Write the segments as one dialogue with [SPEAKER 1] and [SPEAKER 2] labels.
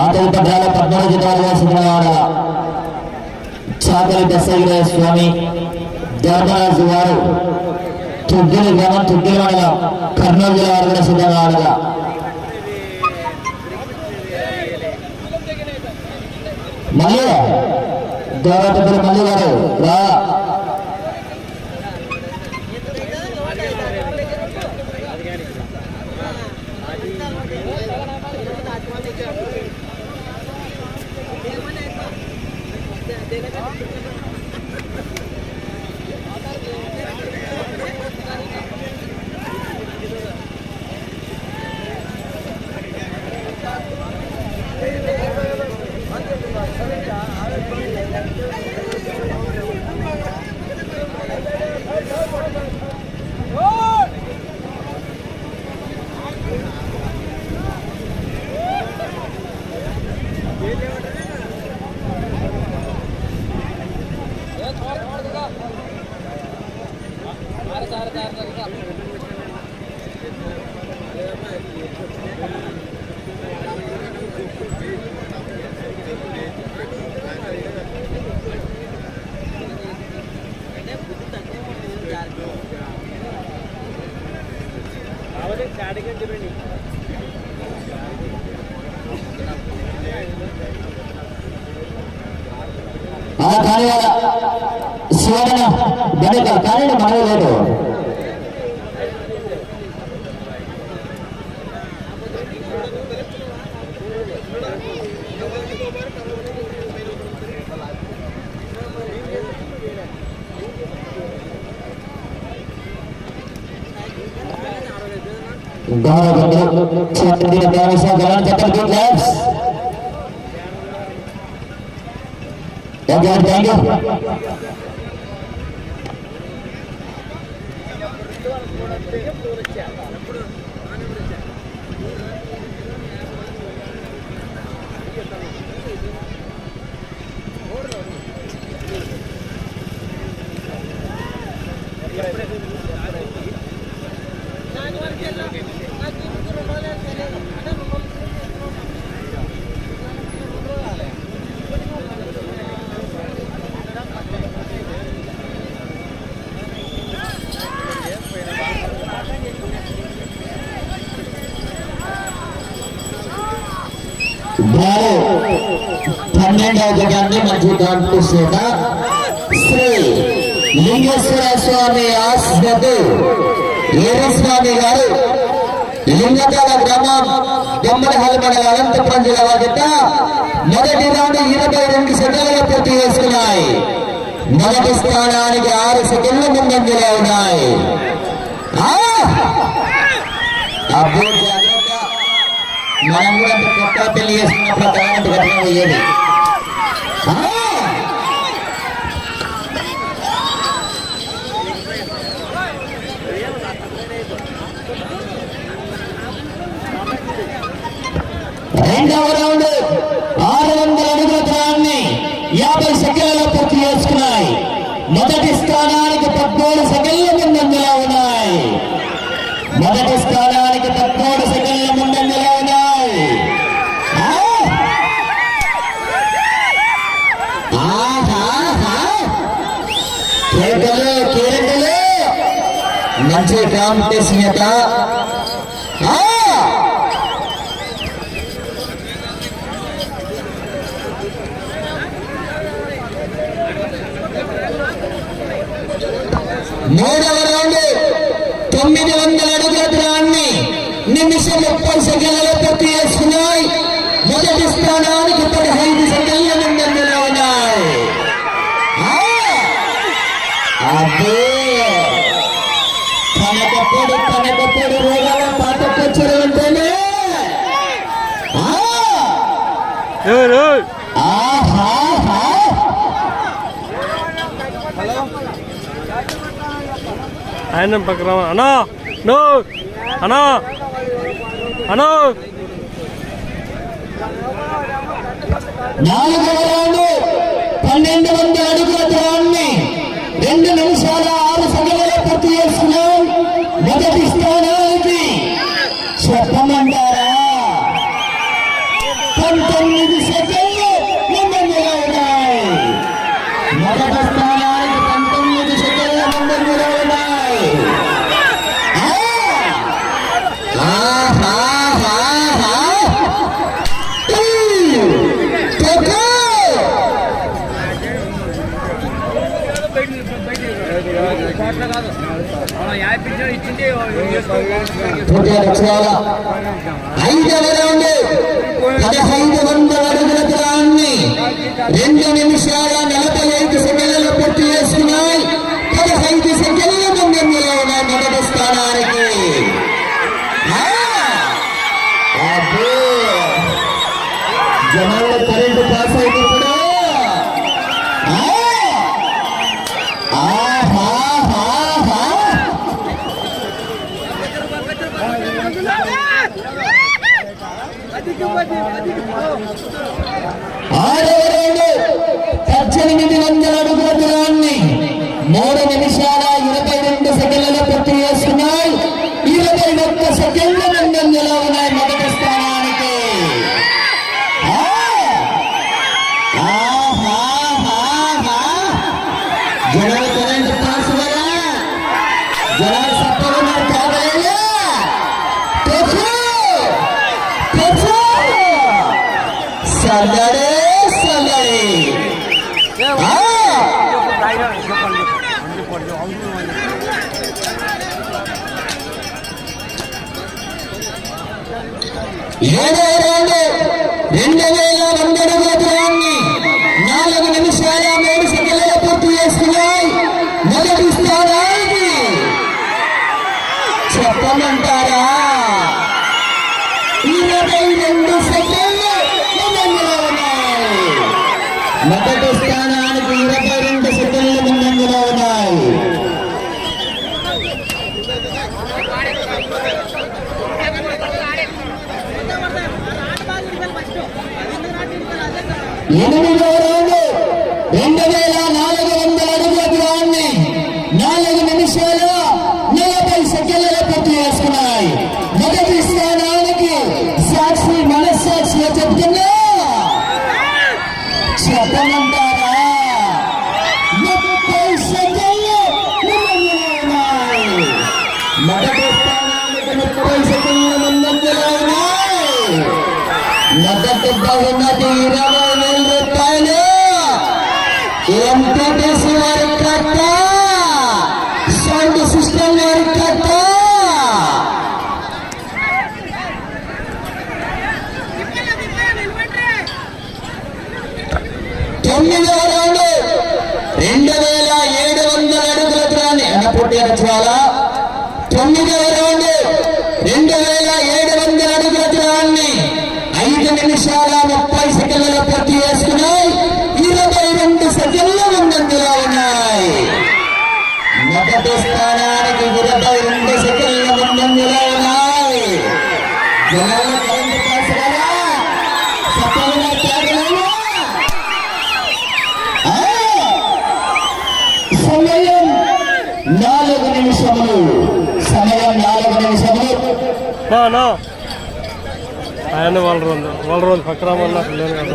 [SPEAKER 1] ఆటల పట్టాల పద్నాలుగు జిల్లాలుగా సిద్ధమవాడ చాకలి దశగిరి స్వామి ధర్మరాజు వారు తుగ్గిలి గ్రామం తుగ్గిలి మండలం కర్నూలు జిల్లా వారు కూడా సిద్ధంగా ఆడగా మళ్ళీ గౌరవ మళ్ళీ గారు రా. ಆ ಕಾರ್ಯ ಶಿವನ ಬಳಿಕ ಕಾರ್ಯ ಮಾಡಬಹುದು बहुत बहुत छात्र प्यारे से ग्राउंड चक्कर की क्लास अगर जाएँगे Thank you. పన్నెండవ జగాన్ని మంచి కాంపిస్తున్న శ్రీ లింగేశ్వర స్వామి ఆస్పత్రి ఏరస్వామి గారు లింగకాల గ్రామం బొమ్మలహల్ మండల అనంతపురం జిల్లా వద్ద మొదటి రౌండ్ ఇరవై రెండు సెకండ్లుగా పూర్తి చేసుకున్నాయి మొదటి స్థానానికి ఆరు సెకండ్లు ముందంజలో ఉన్నాయి ఆ! అబ్బో జాగ్రత్త మనం కూడా అంత కొత్త పెళ్ళి చేసుకున్నప్పుడు తగినట్టు గట్టిగా పోయేది ఆ! రెండవ రౌండ్ ఆరు వందల అడుగుల దూరాన్ని యాభై సెకండ్లలో పూర్తి చేసుకున్నాయి. మొదటి స్థానానికి పద్నాలుగు సెకండ్లు ముందంజలో ఉన్నాయి మొదటి స్థానానికి పద్మూడు సెకండ్ల ముందంజలో ఉన్నాయి ఆ! ఆహాహా! కేకలు కేకలు మంచి కాంపిటీషన్ యొక్క మూడవ రౌండ్ తొమ్మిది వందల అడుగుల దూరాన్ని నిమిషం ముప్పై సెకండ్ల పూర్తి చేసుకున్నాయి మొదటి స్థానానికి పదిహైదు సెకండ్ల ముందంజలో ఉన్నాయి ఆ! అబ్బో కనకప్పుడు కనకప్పుడు రోగాల పాట కూర్చొని ఉంటేనే ఆ!
[SPEAKER 2] ఎవరు
[SPEAKER 1] ఆహాహా!
[SPEAKER 2] ఆయన పక్కన అనా నో. అనా అన్నా.
[SPEAKER 1] పన్నెండు వందల అడుగుల దూరాన్ని రెండు నిమిషాల ఆరు సెకండ్లలో పూర్తి చేసుకున్నాం. మొదటి స్థానం పదహైదు వందల అడుగుల రెండు నిమిషాలు ఆరవ రౌండ్ పద్దెనిమిది వందల అడుగుల దూరాన్ని మూడు నిమిషాల ఇరవై రెండు సెకండ్లలో పూర్తి చేస్తున్నాయి. ఇరవై ఒక్క సెకండ్ల ముందంజలో ఉన్నాయి మొదటి స్థానానికి. ఆ! ఏడో రౌండ్ రెండు వేల వంద అడుగుల నాలుగు నిమిషాల మూడు సెకండ్లలో పూర్తి చేసుకున్నాయి. మొదటి స్థానానికి చెప్పమంటారా? ఇరవై రెండు సెకండ్లు మొదటి స్థానానికి ఇరవై రెండు సెకండ్లు ముందంజలో ఉన్నాయి. ఎనిమిదవ రౌండ్ రెండు వేల నాలుగు వందల అడుగుల దూరాన్ని నాలుగు నిమిషాల నలభై సెకండ్లలో పూర్తి చేసుకున్నాయి. మొదటి స్థానానికి సాక్షి మనస్సాక్షిగా చెప్తున్నా? చెప్పమంటారా? ముప్పై సెకండ్లు మొదటి స్థానానికి ముప్పై సెకండ్ల ముందంజలో ఉన్నాయి. మొదటి బహుమతి ఇరవై తొమ్మిదవ రౌండ్ రెండు వేల ఏడు వందల అడుగుల దూరాన్ని అన్నపూర్తి చాలా తొమ్మిదో రౌండ్ రెండు వేల ఏడు వందల అడుగుల దూరాన్ని ఐదు నిమిషాల ముప్పై సెకండ్లలో పూర్తి చేసుకున్నాయి. ఇరవై రెండు సెకండ్ల ముందంజలో ఉన్నాయి. మొదటి స్థానానికి ఇరవై రెండు సెకండ్ల ముందంజలో ఉన్నాయి.
[SPEAKER 2] నా నా ఆయన వాళ్ళ రోజు వాళ్ళ రోజు పక్క రామన్నా లేదు కదా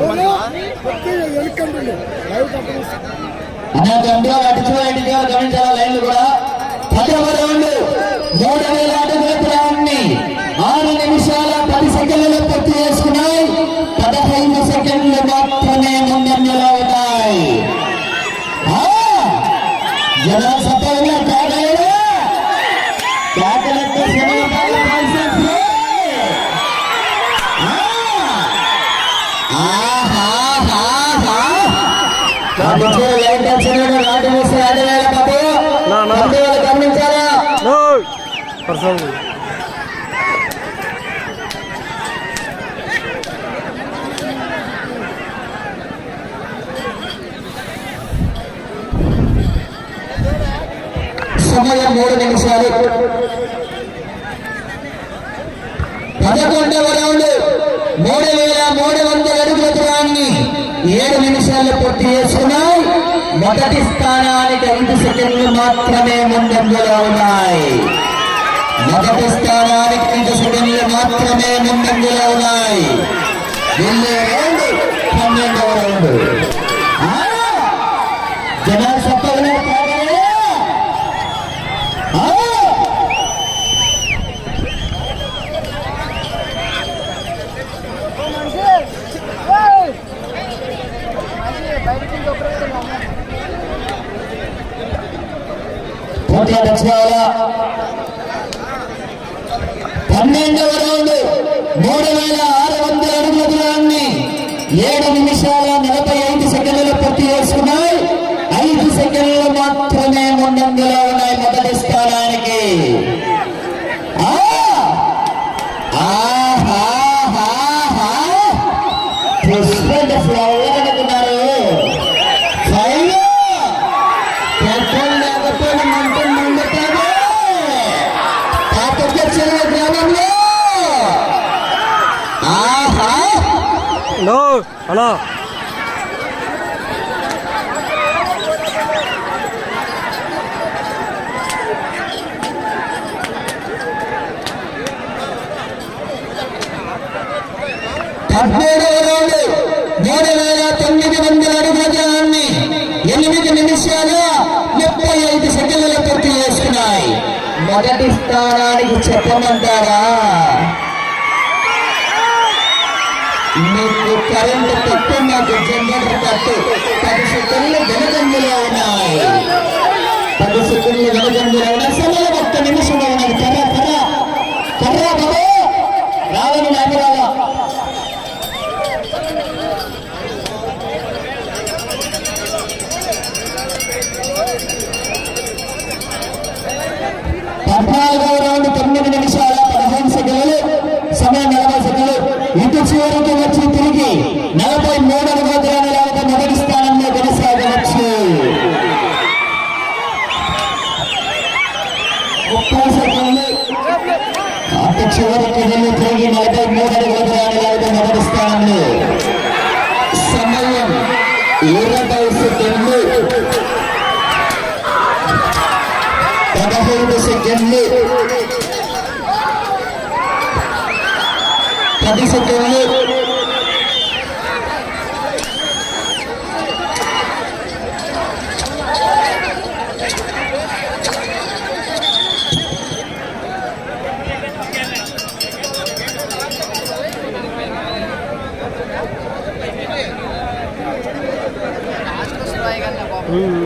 [SPEAKER 1] సమయం మూడు నిమిషాలు పదకొండవ రౌండ్ మూడు వేల మూడు వందల అడుగుల దూరాన్ని ఏడు నిమిషాలు పూర్తి చేసుకున్నాయి. మొదటి స్థానానికి ఐదు సెకండ్లు మాత్రమే ముందంజలో ఉన్నాయి. మొదటి స్థానానికి ఐదు సెకండ్లు మాత్రమే ముందంజలో ఉన్నాయి. పన్నెండవ రౌండ్. జనా జనాలు చెప్పగలరు పన్నెండవ రౌండ్ మూడు వేల ఆరు వందల అడుగుల దూరాన్ని ఏడు నిమిషాల నలభై ఐదు సెకండ్లు పూర్తి చేసుకున్నారు.
[SPEAKER 2] నో అన్నా
[SPEAKER 1] పద్మూడవ రౌండ్ మూడు వేల తొమ్మిది వందల అడుగుల దూరాన్ని ఎనిమిది నిమిషాల ముప్పై ఐదు సెకండ్లు పూర్తి చేసుకున్నాయి. మొదటి స్థానానికి చెప్పమంటారా? మీకు కరెంట్ తక్కువ నాకు జనరేటర్ తక్కువ. పది సెకండ్లు వెనకంజలో ఉన్నాయి పది సెకండ్లు వెనకంజలో ఉన్నాయి సమయం ఒక్క నిమిషం ఉన్నది కర్ర కర్ర కర్ర బాబు రావని నాగరాల పద్నాలుగవ రౌండ్ తొమ్మిది నిమిషాల పదహైదు సెకండ్లు సమయం నలభై సెకండ్లు ఇటు చివరికి వచ్చి తిరిగి నలభై మూడవ గోత్రాన్ని లేకపోతే మొదటి స్థానంలో కొనసాగవచ్చు. ముప్పై సెకండ్లు. అటు చివరికి వెళ్ళి తిరిగి నలభై మూడవ గోత్రాన్ని లేకపోతే మొదటి స్థానంలో.
[SPEAKER 2] మూడు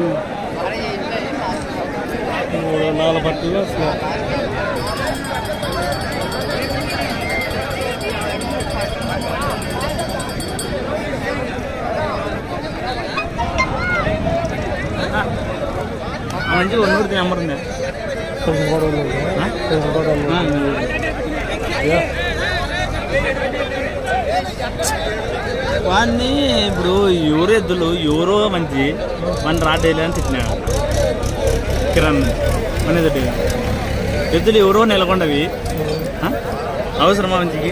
[SPEAKER 2] నాలుగు పట్టులు వస్తున్నాయి
[SPEAKER 3] మంచి ఉన్నూరు నెంబర్ ఉంది
[SPEAKER 2] కొంచెం కూడా ఉంది కొంచెం కూడా ఉంది యా.
[SPEAKER 3] వాడిని ఇప్పుడు ఎవరు ఎద్దులు? ఎవరో మంచి మన రాడేలే అని తిట్టినాడు కిరణ్ మన ఎదుటి. ఎద్దులు ఎవరో నెలకొండవి. అవసరమా మంచికి?